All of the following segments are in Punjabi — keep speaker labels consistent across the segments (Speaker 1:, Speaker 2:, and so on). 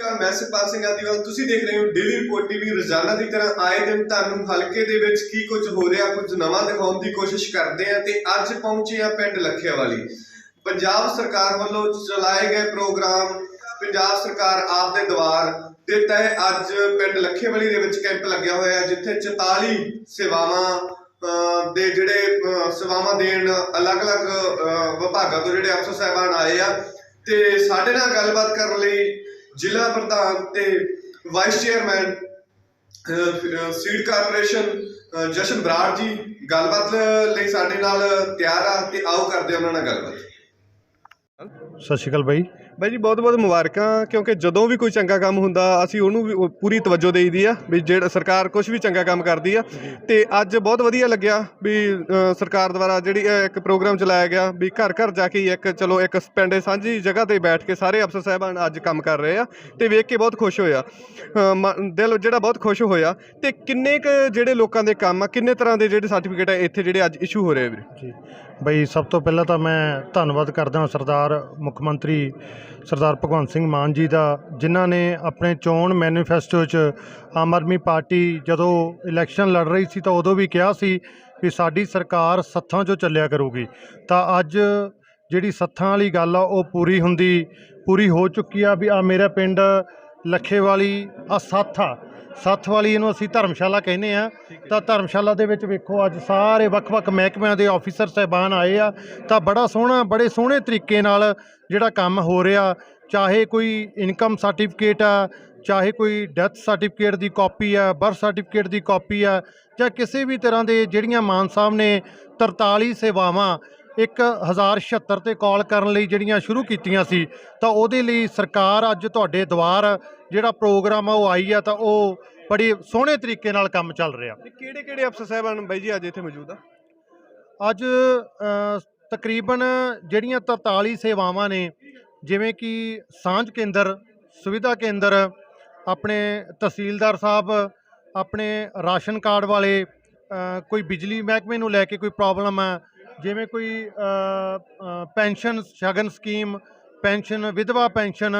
Speaker 1: ਨਮਸਕਾਰ ਮੈਂ ਸੁਖਪਾਲ ਸਿੰਘ ਆਦੀਵਾਲ ਤੁਸੀਂ ਦੇਖ ਰਹੇ ਹੋ ਡੇਲੀ ਰਿਪੋਰਟ ਟੀਵੀ ਰੋਜ਼ਾਨਾ ਦੀ ਤਰ੍ਹਾਂ ਆਏ ਦਿਨ ਤੁਹਾਨੂੰ ਹਲਕੇ ਦੇ ਵਿੱਚ ਕੀ ਕੁਝ ਹੋ ਰਿਹਾ ਕੁਝ ਨਵਾਂ ਦਿਖਾਉਣ ਦੀ ਕੋਸ਼ਿਸ਼ ਕਰਦੇ ਆ ਤੇ ਅੱਜ ਪਹੁੰਚੇ ਆ ਪਿੰਡ ਲੱਖਿਆਵਾਲੀ ਪੰਜਾਬ ਸਰਕਾਰ ਵੱਲੋਂ ਚਲਾਏ ਗਏ ਪ੍ਰੋਗਰਾਮ ਪੰਜਾਬ ਸਰਕਾਰ ਆਪ ਦੇ ਦੁਆਰ ਦੇ ਤਹਿ ਅੱਜ ਪਿੰਡ ਲੱਖੇਵਾਲੀ ਦੇ ਵਿੱਚ ਕੈਂਪ ਲੱਗਿਆ ਹੋਇਆ ਜਿੱਥੇ 44 ਸੇਵਾਵਾਂ ਅਹ, ਦੇ ਜਿਹੜੇ ਸੇਵਾਵਾਂ ਦੇਣ ਅਲੱਗ-ਅਲੱਗ ਵਿਭਾਗਾਂ ਤੋਂ ਜਿਹੜੇ ਅਫਸਰ ਸਾਹਿਬਾਨ ਆਏ ਆ ਤੇ ਸਾਡੇ ਨਾਲ ਗੱਲਬਾਤ ਕਰਨ ਲਈ ਜ਼ਿਲ੍ਹਾ ਪ੍ਰਧਾਨ ਤੇ vice chairman seed corporation Jashan Brar ji, ਗੱਲਬਾਤ ਲਈ ਸਾਡੇ ਨਾਲ ਤਿਆਰ ਆ ਤੇ ਆਓ ਕਰਦੇ ਉਹਨਾਂ ਨਾਲ ਗੱਲਬਾਤ।
Speaker 2: ਸਤਿ ਸ਼੍ਰੀ ਅਕਾਲ ਬਾਈ।
Speaker 1: ਬਾਈ ਜੀ ਬਹੁਤ ਬਹੁਤ ਮੁਬਾਰਕਾਂ ਕਿਉਂਕਿ ਜਦੋਂ ਵੀ ਕੋਈ ਚੰਗਾ ਕੰਮ ਹੁੰਦਾ ਅਸੀਂ ਉਹਨੂੰ ਵੀ ਪੂਰੀ ਤਵੱਜੋ ਦੇਈਦੀ ਆ ਵੀ ਜਿਹੜਾ ਸਰਕਾਰ ਕੁਝ ਵੀ ਚੰਗਾ ਕੰਮ ਕਰਦੀ ਆ। ਤੇ ਅੱਜ ਬਹੁਤ ਵਧੀਆ ਲੱਗਿਆ ਵੀ ਅ, ਸਰਕਾਰ ਦੁਆਰਾ ਜਿਹੜੀ ਇਹ ਇੱਕ ਪ੍ਰੋਗਰਾਮ ਚਲਾਇਆ ਗਿਆ ਵੀ ਘਰ ਘਰ ਜਾ ਕੇ ਇੱਕ ਚਲੋ ਇੱਕ ਪਿੰਡੇ ਸਾਂਝੀ ਜਗ੍ਹਾ ਤੇ ਬੈਠ ਕੇ ਸਾਰੇ ਅਫਸਰ ਸਾਹਿਬਾਨ ਅੱਜ ਕੰਮ ਕਰ ਰਹੇ ਆ ਤੇ ਵੇਖ ਕੇ ਬਹੁਤ ਖੁਸ਼ ਹੋਇਆ। ਅ, ਦਿਲ ਜਿਹੜਾ ਬਹੁਤ ਖੁਸ਼ ਹੋਇਆ ਤੇ ਕਿੰਨੇ ਕ ਜਿਹੜੇ ਲੋਕਾਂ ਦੇ ਕੰਮ ਆ ਕਿੰਨੇ ਤਰ੍ਹਾਂ ਦੇ ਜਿਹੜੇ ਸਰਟੀਫਿਕੇਟ ਆ ਇੱਥੇ ਜਿਹੜੇ ਅੱਜ ਇਸ਼ੂ ਹੋ ਰਹੇ ਆ ਵੀਰੇ?
Speaker 2: ਜੀ। ਬਾਈ ਸਭ ਤੋਂ ਪਹਿਲਾਂ ਤਾਂ ਮੈਂ ਧੰਨਵਾਦ ਕਰਦਾ ਹਾਂ ਸਰਦਾਰ ਮੁੱਖ ਮੰਤਰੀ ਸਰਦਾਰ ਭਗਵੰਤ ਸਿੰਘ ਮਾਨ ਜੀ ਦਾ, ਜਿਨ੍ਹਾਂ ਨੇ ਆਪਣੇ ਚੋਣ ਮੈਨੀਫੈਸਟੋ 'ਚ ਆਮ ਆਦਮੀ ਪਾਰਟੀ ਜਦੋਂ ਇਲੈਕਸ਼ਨ ਲੜ ਰਹੀ ਸੀ ਤਾਂ ਉਦੋਂ ਵੀ ਕਿਹਾ ਸੀ ਵੀ ਸਾਡੀ ਸਰਕਾਰ ਸੱਥਾਂ 'ਚੋਂ ਚੱਲਿਆ ਕਰੂਗੀ। ਤਾਂ ਅੱਜ ਜਿਹੜੀ ਸੱਥਾਂ ਵਾਲੀ ਗੱਲ ਆ, ਉਹ ਪੂਰੀ ਹੁੰਦੀ, ਪੂਰੀ ਹੋ ਚੁੱਕੀ ਆ ਵੀ ਆ ਮੇਰਾ ਪਿੰਡ ਲੱਖੇਵਾਲੀ ਆ ਸੱਥ ਆ। ਸੱਥ ਵਾਲੀ ਇਹਨੂੰ ਅਸੀਂ ਧਰਮਸ਼ਾਲਾ ਕਹਿੰਦੇ ਆ ਤਾਂ ਧਰਮਸ਼ਾਲਾ ਦੇ ਵਿੱਚ ਵੇਖੋ, ਅੱਜ ਸਾਰੇ ਵੱਖ-ਵੱਖ ਮਹਿਕਮਿਆਂ ਦੇ ਆਫੀਸਰ ਸਹਿਬਾਨ ਆਏ ਆ। ਤਾਂ ਬੜਾ ਸੋਹਣਾ, ਬੜੇ ਸੋਹਣੇ ਤਰੀਕੇ ਨਾਲ ਜਿਹੜਾ ਕੰਮ ਹੋ ਰਿਹਾ। ਚਾਹੇ ਕੋਈ ਇਨਕਮ ਸਰਟੀਫਿਕੇਟ ਆ, ਚਾਹੇ ਕੋਈ ਡੈਥ ਸਰਟੀਫਿਕੇਟ ਦੀ ਕਾਪੀ ਆ ਬਰਥ ਸਰਟੀਫਿਕੇਟ ਦੀ ਕਾਪੀ ਆ, ਜਾਂ ਕਿਸੇ ਵੀ ਤਰ੍ਹਾਂ ਦੇ ਜਿਹੜੀਆਂ ਮਾਨ ਸਾਹਿਬ ਨੇ 43 ਸੇਵਾਵਾਂ 1076 ਤੇ ਕਾਲ ਕਰਨ ਲਈ ਜਿਹੜੀਆਂ ਸ਼ੁਰੂ ਕੀਤੀਆਂ ਸੀ ਤਾਂ ਉਹਦੇ ਲਈ ਸਰਕਾਰ ਅੱਜ ਤੁਹਾਡੇ ਦੁਆਰ ਜਿਹੜਾ ਪ੍ਰੋਗਰਾਮ ਆ ਉਹ ਆਈ ਆ ਤਾਂ ਉਹ ਬੜੀ ਸੋਹਣੇ ਤਰੀਕੇ ਨਾਲ ਕੰਮ ਚੱਲ ਰਿਹਾ।
Speaker 1: ਕਿਹੜੇ ਕਿਹੜੇ ਅਫਸਰ ਸਾਹਿਬਾਨ ਬਾਈ ਜੀ ਅੱਜ ਇੱਥੇ ਮੌਜੂਦ ਆ?
Speaker 2: ਅੱਜ ਤਕਰੀਬਨ ਜਿਹੜੀਆਂ 43 ਸੇਵਾਵਾਂ ਨੇ ਜਿਵੇਂ ਕਿ ਸਾਂਝ ਕੇਂਦਰ ਸੁਵਿਧਾ ਕੇਂਦਰ ਆਪਣੇ ਤਹਿਸੀਲਦਾਰ ਸਾਹਿਬ ਆਪਣੇ ਰਾਸ਼ਨ ਕਾਰਡ ਵਾਲੇ ਕੋਈ ਬਿਜਲੀ ਮਹਿਕਮੇ ਨੂੰ ਲੈ ਕੇ ਕੋਈ ਪ੍ਰੋਬਲਮ ਹੈ ਜਿਵੇਂ ਕੋਈ ਪੈਨਸ਼ਨ ਸ਼ਗਨ ਸਕੀਮ, ਪੈਨਸ਼ਨ, ਵਿਧਵਾ ਪੈਨਸ਼ਨ,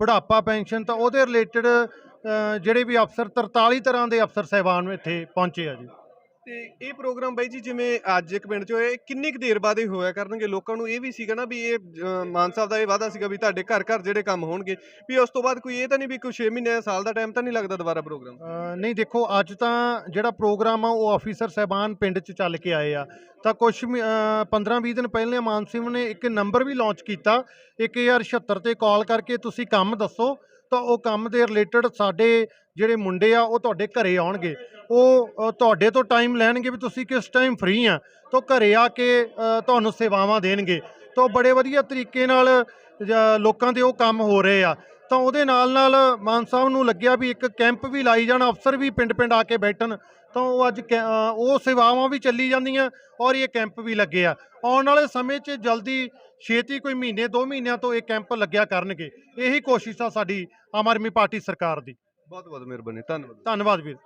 Speaker 2: ਬੁਢਾਪਾ ਪੈਨਸ਼ਨ, ਤਾਂ ਉਹਦੇ ਰਿਲੇਟਡ ਜਿਹੜੇ ਵੀ ਅਫਸਰ 43 ਤਰ੍ਹਾਂ ਦੇ ਅਫਸਰ ਸਹਿਬਾਨ ਇੱਥੇ ਪਹੁੰਚੇ ਆ ਜੀ।
Speaker 1: ਤੇ ਇਹ ਪ੍ਰੋਗਰਾਮ ਬਾਈ ਜੀ ਜਿਵੇਂ ਅੱਜ ਇੱਕ ਪਿੰਡ 'ਚ ਹੋਇਆ ਇਹ ਕਿੰਨੀ ਕੁ ਦੇਰ ਬਾਅਦ ਇਹ ਹੋਇਆ ਕਰਨਗੇ? ਲੋਕਾਂ ਨੂੰ ਇਹ ਵੀ ਸੀਗਾ ਨਾ ਵੀ ਇਹ ਅ, ਮਾਨ ਸਾਹਿਬ ਦਾ ਇਹ ਵਾਅਦਾ ਸੀਗਾ ਵੀ ਤੁਹਾਡੇ ਘਰ ਘਰ ਜਿਹੜੇ ਕੰਮ ਹੋਣਗੇ ਵੀ ਉਸ ਤੋਂ ਬਾਅਦ ਕੋਈ ਇਹ ਤਾਂ ਨਹੀਂ ਵੀ ਕੋਈ 6 ਮਹੀਨੇ ਸਾਲ ਦਾ ਟਾਈਮ ਤਾਂ ਨਹੀਂ ਲੱਗਦਾ ਦੁਬਾਰਾ ਪ੍ਰੋਗਰਾਮ?
Speaker 2: ਅ, ਨਹੀਂ ਦੇਖੋ ਅੱਜ ਤਾਂ ਜਿਹੜਾ ਪ੍ਰੋਗਰਾਮ ਆ ਉਹ ਆਫੀਸਰ ਸਹਿਬਾਨ ਪਿੰਡ 'ਚ ਚੱਲ ਕੇ ਆਏ ਆ। ਤਾਂ ਕੁਝ 15-20 ਦਿਨ ਪਹਿਲਾਂ ਮਾਨ ਸਿੰਘ ਨੇ ਇੱਕ ਨੰਬਰ ਵੀ ਲਾਂਚ ਕੀਤਾ। 1076 ਤੇ ਕਾਲ ਕਰਕੇ ਤੁਸੀਂ ਕੰਮ ਦੱਸੋ। ਤਾਂ ਉਹ ਕੰਮ ਦੇ ਰਿਲੇਟਡ ਸਾਡੇ ਜਿਹੜੇ ਮੁੰਡੇ ਆ, ਉਹ ਤੁਹਾਡੇ ਘਰੇ ਆਉਣਗੇ। ਉਹ ਤੁਹਾਡੇ ਤੋਂ ਟਾਈਮ ਲੈਣਗੇ ਵੀ ਤੁਸੀਂ ਕਿਸ ਟਾਈਮ ਫ੍ਰੀ ਆ। ਤਾਂ ਉਹ ਘਰੇ ਆ ਕੇ ਤੁਹਾਨੂੰ ਸੇਵਾਵਾਂ ਦੇਣਗੇ। ਤਾਂ ਉਹ ਬੜੇ ਵਧੀਆ ਤਰੀਕੇ ਨਾਲ ਲੋਕਾਂ ਦੇ ਉਹ ਕੰਮ ਹੋ ਰਹੇ ਆ। ਤਾਂ ਉਹਦੇ ਨਾਲ ਨਾਲ ਮਾਨ ਸਾਹਿਬ ਨੂੰ ਲੱਗਿਆ ਵੀ ਇੱਕ ਕੈਂਪ ਵੀ ਲਾਈ ਜਾਣ, ਅਫਸਰ ਵੀ ਪਿੰਡ-ਪਿੰਡ ਆ ਕੇ ਬੈਠਣ। ਤਾਂ ਉਹ ਅੱਜ ਉਹ ਸੇਵਾਵਾਂ ਵੀ ਚੱਲੀ ਜਾਂਦੀਆਂ ਔਰ ਇਹ ਕੈਂਪ ਵੀ ਲੱਗੇ ਆ। ਆਉਣ ਵਾਲੇ ਸਮੇਂ 'ਚ ਜਲਦੀ ਛੇਤੀ ਕੋਈ ਮਹੀਨੇ 2 ਮਹੀਨਿਆਂ ਤੋਂ ਇਹ ਕੈਂਪ ਲੱਗਿਆ ਕਰਨਗੇ। ਇਹੀ ਕੋਸ਼ਿਸ਼ ਆ ਸਾਡੀ ਆਮ ਆਦਮੀ ਪਾਰਟੀ ਸਰਕਾਰ ਦੀ।
Speaker 1: ਬਹੁਤ ਬਹੁਤ ਮਿਹਰਬਾਨੀ ਧੰਨਵਾਦ।
Speaker 2: ਧੰਨਵਾਦ ਵੀਰ।